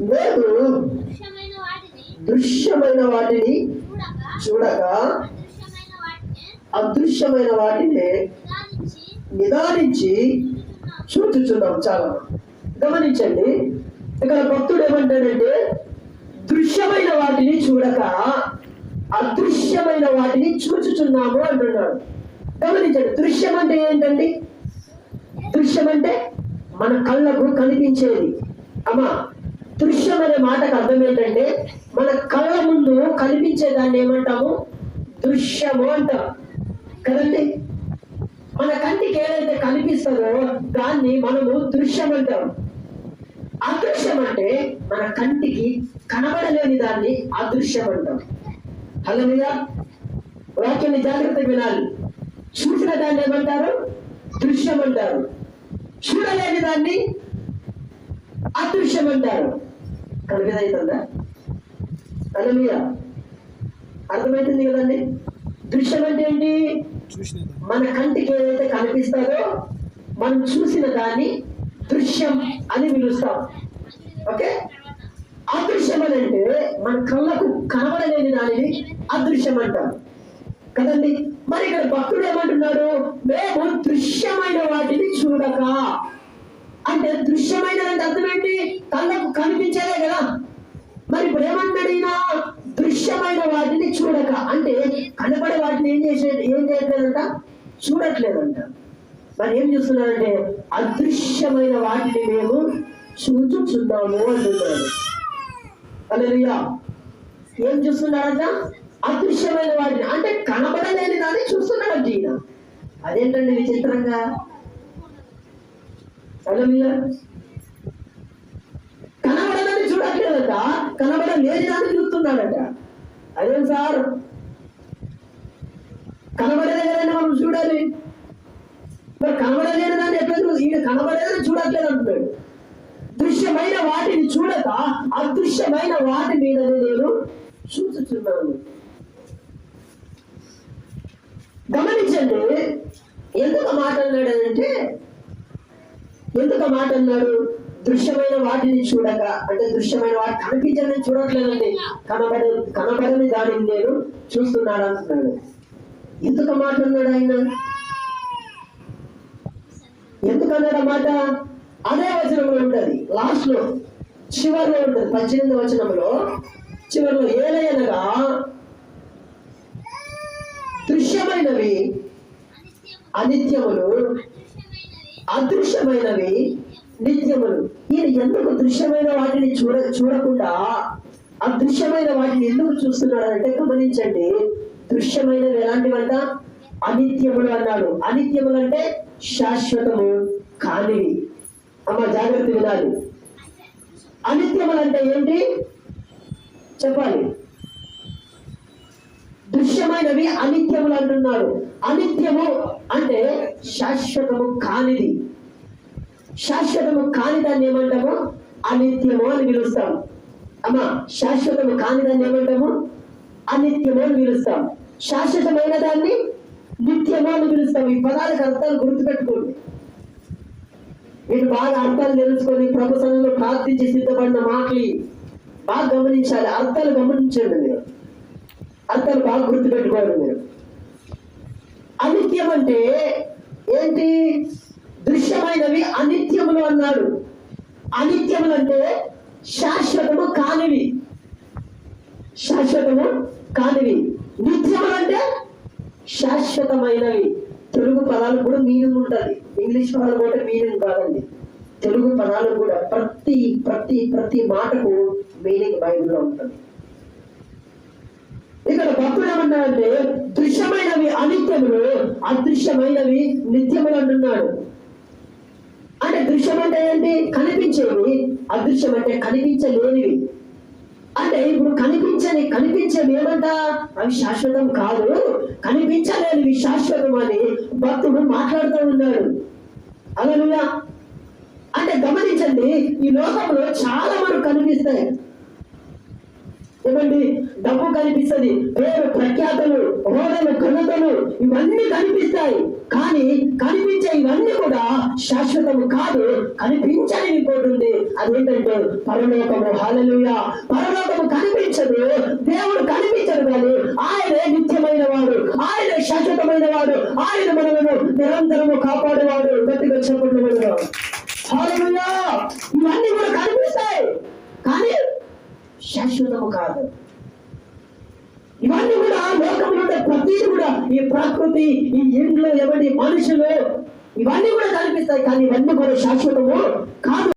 నేను దృశ్యమైన వాటిని చూడక అదృశ్యమైన వాటిని నిదానించి చూచుచున్నాం చాలా. గమనించండి ఇక్కడ భక్తుడు ఏమంటాడంటే దృశ్యమైన వాటిని చూడక అదృశ్యమైన వాటిని చూచుచున్నాము అంటున్నాడు. గమనించండి దృశ్యం అంటే ఏంటండి? దృశ్యం అంటే మన కళ్ళకు కనిపించేది. అమ్మా దృశ్యం అనే మాటకు అర్థం ఏంటంటే మన కళ్ళ ముందు కనిపించే దాన్ని ఏమంటాము? దృశ్యము అంటాం. కదండి? మన కంటికి ఏదైతే కనిపిస్తుందో దాన్ని మనము దృశ్యం అంటాం. అదృశ్యం అంటే మన కంటికి కనబడలేని దాన్ని అదృశ్యం అంటాం. హలోగా వాక్యాన్ని జాగ్రత్తగా వినాలి. చూసిన దాన్ని ఏమంటారు? దృశ్యం అంటారు. చూడలేని దాన్ని అదృశ్యం అంటారు. కనుకదవుతుందా హలోగా అర్థమవుతుంది కదండి? దృశ్యం అంటే ఏంటి మన కంటికి ఏదైతే కనిపిస్తుందో మనం చూసిన దాన్ని దృశ్యం అని పిలుస్తాం. ఓకే? అదృశ్యం అని అంటే మన కళ్ళకు కనబడలేని దానిని అదృశ్యం అంటాం కదండి? మరి ఇక్కడ భక్తుడు ఏమంటున్నాడు మేము దృశ్యమైన వాటిని చూడక అంటే దృశ్యమైన అంటే అర్థం ఏంటి కళ్ళకు కనిపించేదే కదా మరి ఇప్పుడు ఏమంటాడు ఈయన దృశ్యమైన వాటిని చూడక అంటే కనపడే వాటిని ఏం చేసే ఏం చేయట్లేదంట చూడట్లేదంట. మరి ఏం చూస్తున్నారంటే అదృశ్యమైన వాటిని మేము చూచుచున్నాము అంటున్నాడు అలెలుయా ఏం చూస్తున్నారంట? అదృశ్యమైన వాటిని అంటే కనబడలేని దాన్ని చూస్తున్నాడు ఈయన అదేంటండి విచిత్రంగా? అలెలుయా కనబడదని చూడట్లేదట. కనబడలేని దాన్ని చూస్తున్నాడట. అదేం సార్? కనబడలేదని మనం చూడాలి. మరి కనబడలేని దాన్ని ఎట్లా ఈయన కనబడేదని చూడట్లేదు అంటున్నాడు. దృశ్యమైన వాటిని చూడక అదృశ్యమైన వాటి మీదనే నేను చూచుచున్నాను గమనించండి ఎందుకు మాట అన్నాడంటే ఎందుకు ఆ మాట అన్నాడు దృశ్యమైన వాటిని చూడక అంటే దృశ్యమైన వాటి కనిపించని చూడట్లేదండి. కనబడ కనబడని దానిని నేను చూస్తున్నాడు అంటున్నాడు. ఎందుకు మాట అన్నాడు ఆయన? ఎందుకన్నాడు మాట? అదే వచనంలో ఉంటుంది. లాస్ట్లో. చివరిలో ఉంటుంది. పద్దెనిమిది వచనంలో. చివరిలో ఏలయనగా దృశ్యమైనవి అనిత్యములు అదృశ్యమైనవి అదృశ్యమైనవి నిత్యములు. ఈయన ఎందుకు దృశ్యమైన వాటిని చూడ చూడకుండా అదృశ్యమైన వాటిని ఎందుకు చూస్తున్నాడంటే గమనించండి. దృశ్యమైనవి ఎలాంటివంట అనిత్యములు అన్నాడు. అనిత్యములు అంటే శాశ్వతము కానివి. అమ్మ జాగ్రత్త వినాలి. అనిత్యములు అంటే ఏంటి? చెప్పాలి. దృశ్యమైనవి అనిత్యములు అంటున్నాడు. అనిత్యము అంటే శాశ్వతము కానిది. శాశ్వతము కాని దాన్ని ఏమంటాము? అనిత్యము అని పిలుస్తాం. అమ్మా శాశ్వతము కాని దాన్ని ఏమంటాము? అనిత్యము అని పిలుస్తాం. శాశ్వతమైన దాన్ని నిత్యము అని పిలుస్తాం. ఈ పదాలకు అర్థాలు గుర్తుపెట్టుకోండి. మీరు బాగా అర్థాలు తెలుసుకొని ప్రభు ప్రార్థించి సిద్ధపడిన మాటలు బాగా గమనించాలి. అర్థాలు గమనించండి మీరు. అర్థాలు బాగా గుర్తుపెట్టుకోవాలి మీరు. అనిత్యం అంటే ఏంటి? దృశ్యమైనవి అనిత్యములు అన్నాడు. అనిత్యములు అంటే శాశ్వతము కానివి. శాశ్వతము కానివి. నిత్యములు అంటే శాశ్వతమైనవి. తెలుగు పదాలు కూడా మీనింగ్ ఉంటుంది. ఇంగ్లీష్ పదాలు కూడా మీనింగ్ కాదండి. తెలుగు పదాలు కూడా ప్రతి ప్రతి ప్రతి మాటకు మీనింగ్ బైబిల్లో ఉంటుంది. ఇక్కడ భక్తులు ఏమన్నాడంటే దృశ్యమైనవి అనిత్యములు అదృశ్యమైనవి నిత్యములు అంటున్నాడు. అంటే దృశ్యం అంటే ఏంటి? కనిపించేవి. అదృశ్యం అంటే కనిపించలేనివి. అంటే ఇప్పుడు కనిపించని కనిపించేవి ఏమంట అవి శాశ్వతం కాదు. కనిపించలేనివి శాశ్వతం అని భక్తుడు మాట్లాడుతూ ఉన్నాడు. అలా అంటే గమనించండి ఈ లోకంలో చాలా మనకు కనిపిస్తాయి. ఏమండి? డబ్బు కనిపిస్తుంది. పేరు ప్రఖ్యాతలు హోదలు ఘనతలు ఇవన్నీ కనిపిస్తాయి. కానీ కనిపించే ఇవన్నీ కూడా శాశ్వతము కాదు కనిపించని ఇంకోటి ఉంది అదేంటంటే పరలోకము హాలలుయ పరలోకము కనిపించదు దేవుడు కనిపించదు కానీ ఆయనే నిత్యమైన వాడు ఆయన శాశ్వతమైన వాడు ఆయన మనలను నిరంతరము కాపాడేవాడు. గట్టిగా చెప్పండి ఇవన్నీ కూడా కనిపిస్తాయి. కానీ శాశ్వతము కాదు. ఇవన్నీ కూడా లోకం ఉండే ప్రతిదీ కూడా ఈ ప్రకృతి ఈ ఇండ్లు ఎవరి మనుషులు ఇవన్నీ కూడా కనిపిస్తాయి కానీ ఇవన్నీ కూడా శాశ్వతము కాదు.